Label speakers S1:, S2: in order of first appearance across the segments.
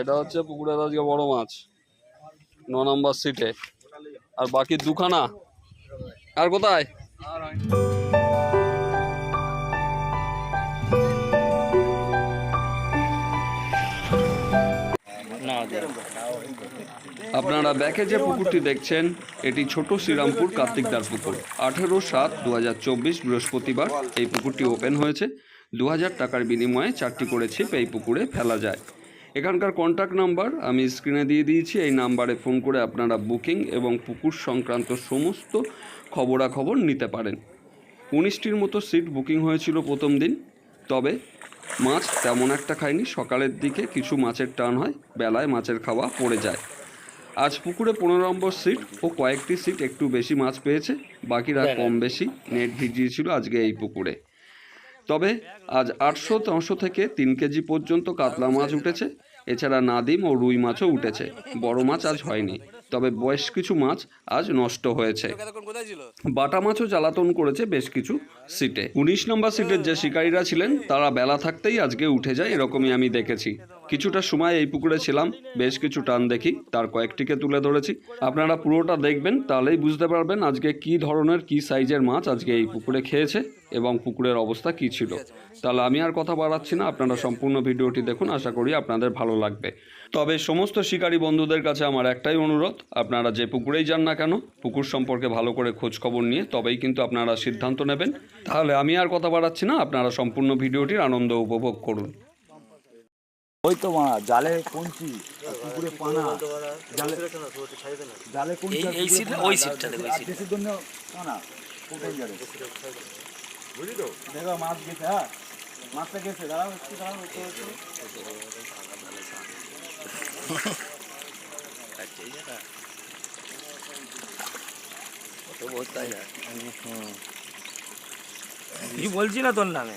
S1: এটা হচ্ছে পুকুরের আজকে বড় মাছ। ন নম্বর সিটে আর বাকি দুখানা? আর কোথায়? আপনারা ব্যাকে যে পুকুরটি দেখছেন, এটি ছোট শ্রীরামপুর কার্তিকদার পুকুর। আঠেরো সাত দু বৃহস্পতিবার এই পুকুরটি ওপেন হয়েছে। দু হাজার টাকার বিনিময়ে চারটি করে ছিপ এই পুকুরে ফেলা যায়। এখানকার কন্ট্যাক্ট নাম্বার আমি স্ক্রিনে দিয়ে দিয়েছি। এই নাম্বারে ফোন করে আপনারা বুকিং এবং পুকুর সংক্রান্ত সমস্ত খবরাখবর নিতে পারেন। উনিশটির মতো সিট বুকিং হয়েছিল প্রথম দিন। তবে মাছ তেমন একটা খায়নি। সকালের দিকে কিছু মাছের টান হয় বেলায় মাছের খাওয়া পড়ে যায়। আজ পুকুরে পনেরো নম্বর সিট ও কয়েকটি সিট একটু বেশি মাছ পেয়েছে। বাকিরা কম বেশি নেট ভিজিয়েছিল আজকে এই পুকুরে। তবে আজ আটশো নশো থেকে তিন কেজি পর্যন্ত কাতলা মাছ উঠেছে। এছাড়া নাদিম ও রুই মাছও উঠেছে। বড় মাছ আজ হয়নি, তবে বেশ কিছু মাছ আজ নষ্ট হয়েছে। বাটা মাছও জ্বালাতন করেছে বেশ কিছু সিটে। উনিশ নম্বর সিটের যে শিকারীরা ছিলেন, তারা বেলা থাকতেই আজকে উঠে যায়, এরকমই আমি দেখেছি। কিছুটা সময় এই পুকুরে ছিলাম, বেশ কিছু টান দেখি, তার কয়েকটিকে তুলে ধরেছি। আপনারা পুরোটা দেখবেন, তাহলেই বুঝতে পারবেন আজকে কি ধরনের, কি সাইজের মাছ আজকে এই পুকুরে খেয়েছে এবং পুকুরের অবস্থা কি ছিল। তাহলে আমি আর কথা বাড়াচ্ছি না, আপনারা সম্পূর্ণ ভিডিওটি দেখুন, আশা করি আপনাদের ভালো লাগবে। তবে সমস্ত শিকারী বন্ধুদের কাছে আমার একটাই অনুরোধ, আপনারা যে পুকুরেই যান না কেন, পুকুর সম্পর্কে ভালো করে খোঁজ খবর নিয়ে তবেই কিন্তু আপনারা সিদ্ধান্ত নেবেন। তাহলে আমি আর কথা বাড়াচ্ছি না, আপনারা সম্পূর্ণ ভিডিওটির আনন্দ উপভোগ করুন।
S2: ওই তো মা জালে কঞ্চি পুকুরে পানা জালে জালে কঞ্চি
S3: এই ওই সিটটা দেখো,
S2: দেশের জন্য পানা কোথায় যাবে বুঝলি তো? দেখো মাছ গেছে হ্যাঁ? মাছটা গেছে দাঁড়াও একটু দাঁড়াও একটু একটু।
S3: বলছি না তোর নামে?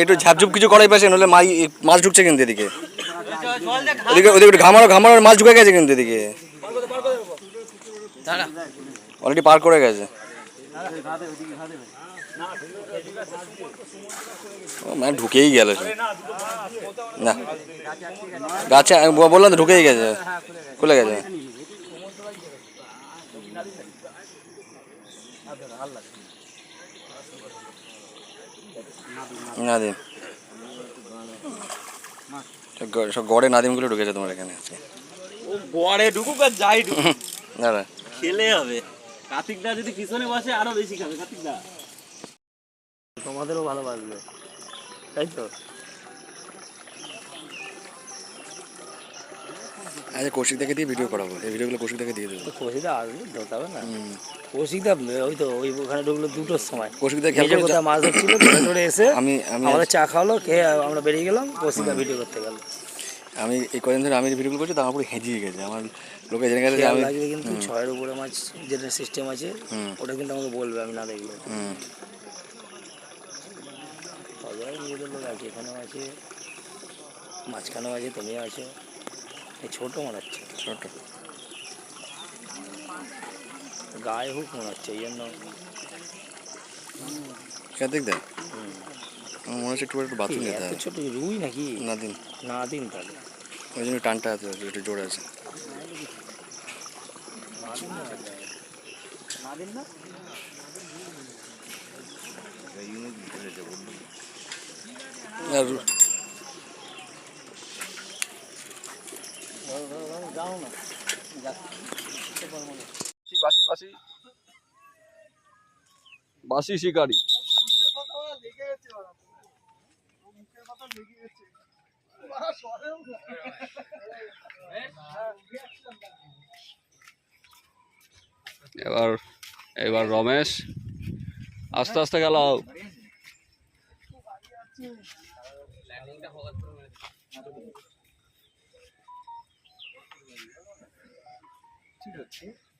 S3: একটু ঝাপঝুপ কিছু করাই পাশে নলে মাই মাছ ঢুকছে কিন্তু এদিকে। ওদিকে ওদিকে একটু ঘামানো মাছ ঢুকে গেছে কিন্তু এদিকে। অলরেডি পার করে গেছে। মানে ঢুকেই গেল না। গাছে বললাম তো ঢুকেই গেছে। খুলে গেছে। নাদিম। সব গড়ে নাদিমগুলো ঢুকেছে তোমার এখানে আছে
S4: গড়ে ঢুকুক আর যাই ঢুকুক।
S3: দাদা
S4: খেলে হবে। কার্তিকদা যদি পিছনে বসে আরও বেশি খাবে কার্তিকদা।
S3: তোমাদেরও ভালোবাসবে। তাই তো? আচ্ছা কৌশিক দেখে দিয়ে ভিডিও করাবো। এই ভিডিওগুলো কৌশিক দেখে দিয়ে দেবো।
S5: কৌশিকদা আসবে হবে না। কৌশিকদা ওই তো ওই ওখানে ঢুকলো দুটোর সময়।
S3: কৌশিক দেখে খেয়াল করে
S5: কোথায় মাছ ধরছিল ধরে ধরে এসে
S3: আমি আমি
S5: আমাদের চা খাওয়ালো খেয়ে আমরা বেরিয়ে গেলাম কৌশিকদা ভিডিও করতে গেল।
S3: আমি এই কদিন ধরে আমি যে ভিডিওগুলো করছি তা আমার পুরো হেজিয়ে গেছে। আমার লোকে জেনে গেছে আমি
S5: লাগবে কিন্তু ছয়ের উপরে মাছ যেটা সিস্টেম আছে ওটা কিন্তু আমাকে বলবে আমি না দেখলে। সবাই নিজেদের লোক আছে এখানেও আছে মাঝখানেও আছে তুমিও আছো। ছোটো মনে হচ্ছে
S3: ছোট।
S5: গায়ে হুক মনে হচ্ছে এই জন্য।
S3: কার্তিক দেখ। আমার মনে হচ্ছে একটু একটু বাথরুম যেতে হবে।
S5: ছোট রুই নাকি?
S3: না দিন
S5: না দিন তাহলে।
S3: ওই জন্য টানটা আছে একটু জোরে আছে। আর
S1: বাসি বাসি বাসি শিকারি। এবার এবার রমেশ আস্তে আস্তে গেল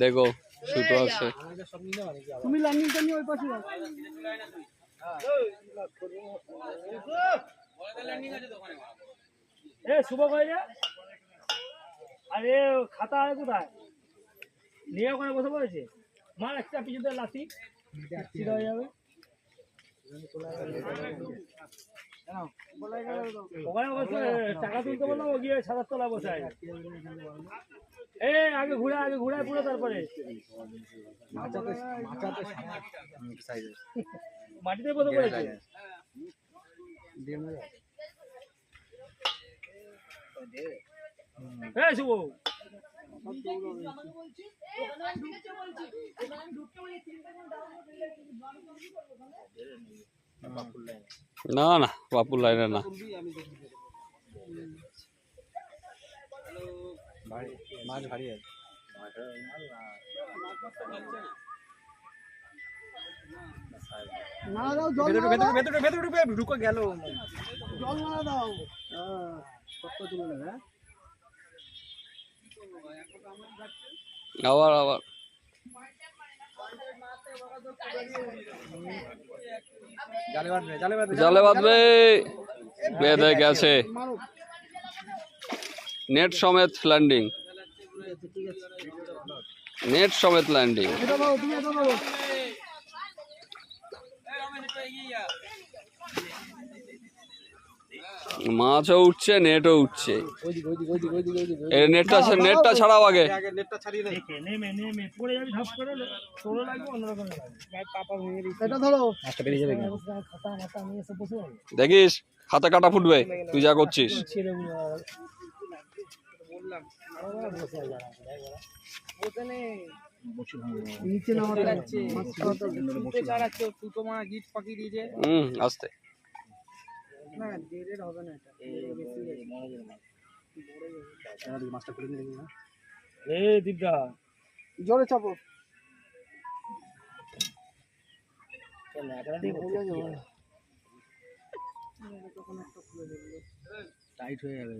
S1: দেখো সুতো আছে।
S5: এ শুভ কই রে? আরে খাতা আছে কোথায়? নিয়ে ওখানে বসে পড়েছে? মার একটা পিছুতে লাথি। সিধা হয়ে যাবে। ওখানে বসে টাকা তুলতে বললাম ও গিয়ে সাদার তলা বসে আছে এ আগে ঘুরে আগে ঘুরায় পুরো তারপরে। মাটিতে বসে পড়েছে। হ্যাঁ। শুভ।
S1: না না, বাপুর লাইনে না।
S2: মাছ ভারী আছে ঢুকে গেল জল না দাও
S1: আবার আবার।
S2: জালে বাঁধবে
S1: বেঁধে গেছে। নেট সমেত ল্যান্ডিং নেট সমেত ল্যান্ডিং মাছও উঠছে নেটও উঠছে। এই নেটটা নেটটা ছাড়াও আগে। দেখিস হাতে কাটা ফুটবে তুই যা করছিস। আসতে।
S5: না দেড়ের হবে না এটা।
S2: মাছটা করে নিয়ে না
S5: এ দিদা
S2: জোরে চাপো। টাইট হয়ে যাবে।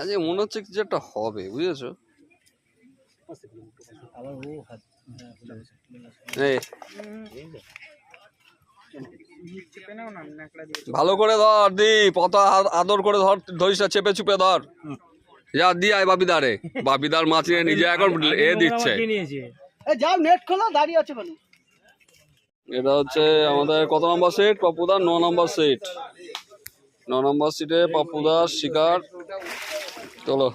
S1: আজকে মনে হচ্ছে কিছু একটা হবে বুঝেছ?
S2: আবার ও হাত
S1: এই
S5: চেপে নাও না নাকলা দিয়ে
S1: ভালো করে ধর দি পতা আদর করে ধর ধরিস না চেপে চুপে ধর। যা দি আয় বাপিদারে বাপিদার মাছিয়ে নিজে এখন এ দিচ্ছে।
S2: যাও নেট খোলো দাঁড়িয়ে আছে কেন?
S1: এটা হচ্ছে আমাদের কত নম্বর সিট পপুদার ন নম্বর সিট ন নম্বর সিটে পপুদার শিকার। চলো।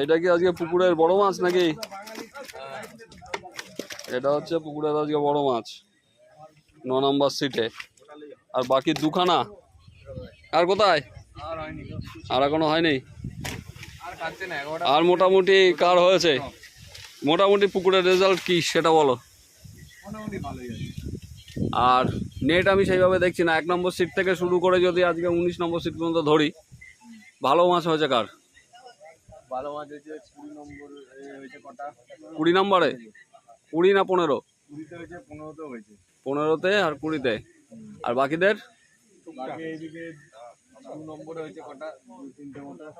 S1: এইটা কি আজকে পুকুরের বড় মাছ নাকি? এটা হচ্ছে পুকুরের আজকে বড় মাছ। ন নম্বর সিটে আর বাকি দুখানা? আর কোথায়? আর এখনও হয়নি? আর মোটামুটি কার হয়েছে? মোটামুটি পুকুরের রেজাল্ট কি সেটা বলো। আর নেট আমি সেইভাবে দেখছি না। এক নম্বর সিট থেকে শুরু করে যদি আজকে উনিশ নম্বর সিট পর্যন্ত ধরি ভালো মাছ হয়েছে কার?
S2: ভালো মাছ হয়েছে কুড়ি নম্বর হয়েছে কটা?
S1: কুড়ি নম্বরে? কুড়ি না পনেরো?
S2: কুড়িতে হয়েছে পনেরোতে হয়েছে।
S1: পনেরোতে আর কুড়িতে? আর বাকিদের?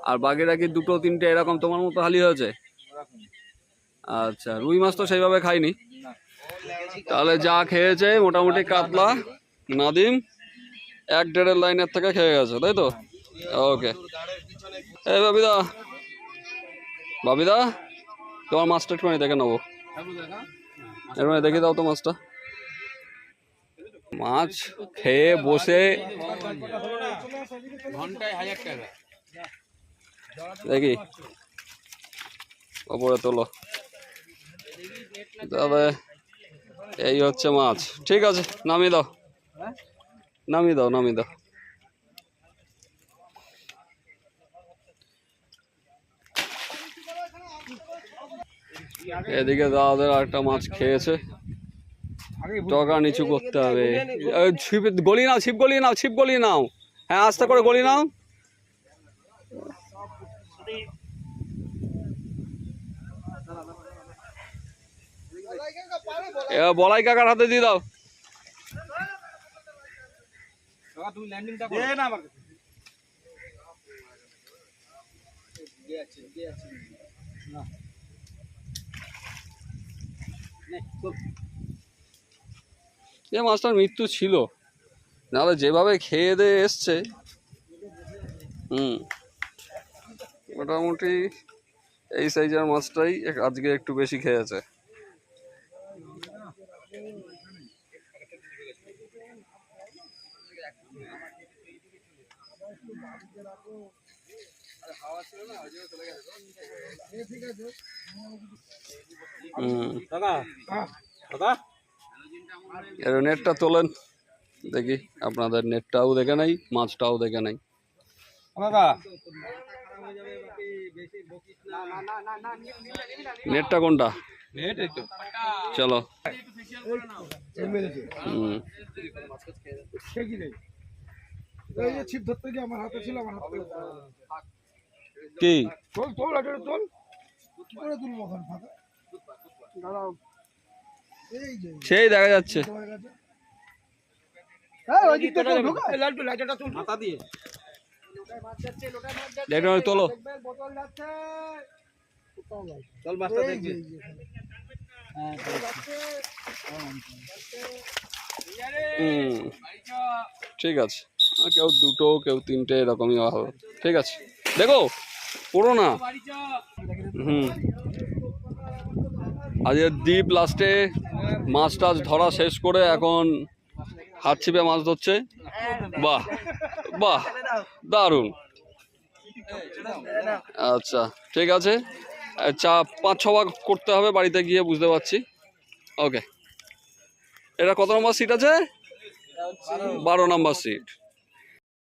S1: আর বাকিরা কি দুটো তিনটে এরকম তোমার মতো হালি হয়েছে? আচ্ছা রুই মাছ তো সেইভাবে খাইনি। তাহলে যা খেয়েছে, মোটামুটি কাতলা, নাদিম, এক দেড়ের লাইনের থেকে খেয়ে গেছে, তাই তো? ওকে। এই বাবিদা বাবিদা, তোমার মাছটা একটু দেখে নেব। এর মানে দেখে দাও তো মাছটা। মাছ খেয়ে বসে দেখি। ওপরে তোলো। তবে এই হচ্ছে মাছ। ঠিক আছে, নামিয়ে দাও। নামিয়ে দাও নামিয়ে দাও। এদিকে দাদাদের একটা মাছ খেয়েছে। টকা নিচু করতে হবে। ছিপ, গলি নাও, ছিপ গলিয়ে নাও, ছিপ গলিয়ে নাও। হ্যাঁ আস্তে করে গলি নাও। বলাই কাকার হাতে দিয়ে দাও। এ মাছটার মৃত্যু ছিল। নাহলে যেভাবে খেয়ে দিয়ে এসছে হুম। মোটামুটি এই সাইজের মাছটাই আজকে একটু বেশি খেয়েছে। এর নেটটা তোলেন। দেখি আপনাদের নেটটাও দেখে নাই মাছটাও দেখে নাই।
S2: দাদা
S1: নেটটা কোনটা?
S2: নেট এই তো।
S1: চলো। হুম।
S6: এই যে ছিপ ধরতে গিয়ে আমার হাতে ছিল আমার হাতে
S1: কি?
S6: তোল তোল এটা তোল। করে তুলবো ওখানে ফাঁকা? দাঁড়াও।
S1: সেই দেখা যাচ্ছে।
S6: হ্যাঁ ওই দিকটা তোল ঢোকা লালটু লাইটাটা তুল।
S2: মাথা দিয়ে?
S1: দেখো তোলো।
S2: চল মাছটা দেখবি।
S6: যে, এই যে। এখানে।
S1: হুম ঠিক আছে। কেউ দুটো কেউ তিনটে এরকমই হবে। ঠিক আছে। দেখো পুরো না। হুম। আজকে দ্বীপ লাস্টে মাছ টাছ ধরা শেষ করে এখন হাত ছিপে মাছ ধরছে। বাহ বাহ। দারুণ। আচ্ছা ঠিক আছে। চা পাঁচ ছ ভাগ করতে হবে, বাড়িতে গিয়ে বুঝতে পারছি। ওকে। এটা কত নম্বর সিট আছে? বারো নম্বর সিট